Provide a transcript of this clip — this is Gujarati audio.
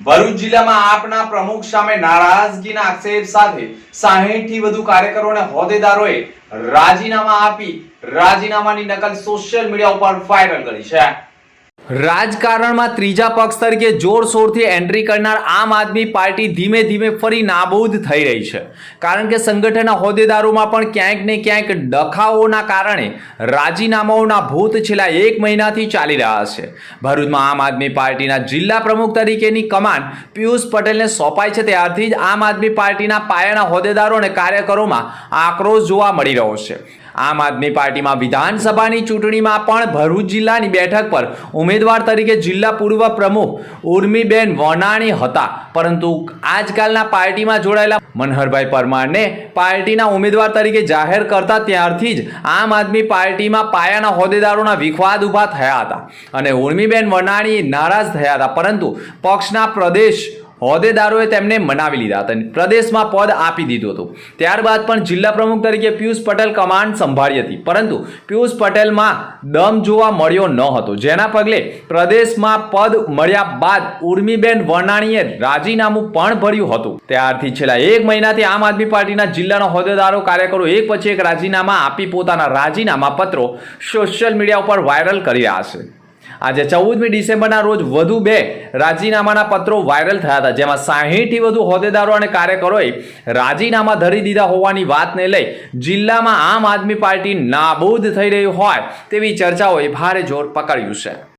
ભરૂચ જિલ્લામાં આપના પ્રમુખ સામે નારાજગીના આક્ષેપ સાથે 60 થી વધુ કાર્યકરો અને હોદ્દેદારોએ રાજીનામા આપી રાજીનામાની નકલ સોશિયલ મીડિયા ઉપર વાયરલ કરી છે. રાજકારણમાં ત્રીજા પક્ષ તરીકે જોરશોરથી એન્ટ્રી કરનાર આમ આદમી પાર્ટી ધીમે ધીમે ફરી નાબૂદ થઈ રહી છે. કારણ કે સંગઠનના હોદ્દેદારોમાં પણ ક્યાંક ને ક્યાંક ડખાઓના કારણે રાજીનામાઓના ભૂત છેલ્લા એક મહિનાથી ચાલી રહ્યા છે. ભરૂચમાં આમ આદમી પાર્ટીના જિલ્લા પ્રમુખ તરીકેની કમાન પિયુષ પટેલને સોંપાઈ છે. ત્યારથી જ આમ આદમી પાર્ટીના પાયાના હોદ્દેદારો અને કાર્યકરોમાં આક્રોશ જોવા મળી રહ્યો છે. આમ આદમી પાર્ટીમાં વિધાનસભાની ચૂંટણીમાં પણ ભરૂચ જિલ્લાની બેઠક પર ઉમેદવાર તરીકે જિલ્લા પૂર્વ પ્રમુખ ઉર્મીબેન વનાણી હતા. પરંતુ આજકાલના પાર્ટીમાં જોડાયેલા મનહરભાઈ પરમારને પાર્ટીના ઉમેદવાર તરીકે જાહેર કરતા ત્યારથી જ આમ આદમી પાર્ટીમાં પાયાના હોદ્દેદારોના વિખવાદ ઊભા થયા હતા. અને ઉર્મીબેન વનાણી નારાજ થયા હતા. પરંતુ પક્ષના પ્રદેશ હોદ્દેદારોએ તેમને મનાવી લીધા હતા. પ્રદેશમાં પદ આપી દીધું હતું. ત્યારબાદ પણ જિલ્લા પ્રમુખ તરીકે પિયુષ પટેલ કમાન્ડ સંભાળી હતી. પરંતુ પિયુષ પટેલમાં દમ જોવા મળ્યો ન હતો. જેના પગલે પ્રદેશમાં પદ મળ્યા બાદ ઉર્મીબેન વરણાણીએ રાજીનામું પણ ભર્યું હતું. ત્યારથી છેલ્લા એક મહિનાથી આમ આદમી પાર્ટીના જિલ્લાના હોદ્દેદારો, કાર્યકરો એક પછી એક રાજીનામા આપી પોતાના રાજીનામા પત્રો સોશિયલ મીડિયા ઉપર વાયરલ કરી રહ્યા છે. આજે ચૌદમી ડિસેમ્બરના રોજ વધુ બે રાજીનામાના પત્રો વાયરલ થયા હતા, જેમાં સાહીઠથી વધુ હોદ્દેદારો અને કાર્યકરોએ રાજીનામા ધરી દીધા હોવાની વાતને લઈ જિલ્લામાં આમ આદમી પાર્ટી નાબૂદ થઈ રહી હોય તેવી ચર્ચાઓએ ભારે જોર પકડ્યું છે.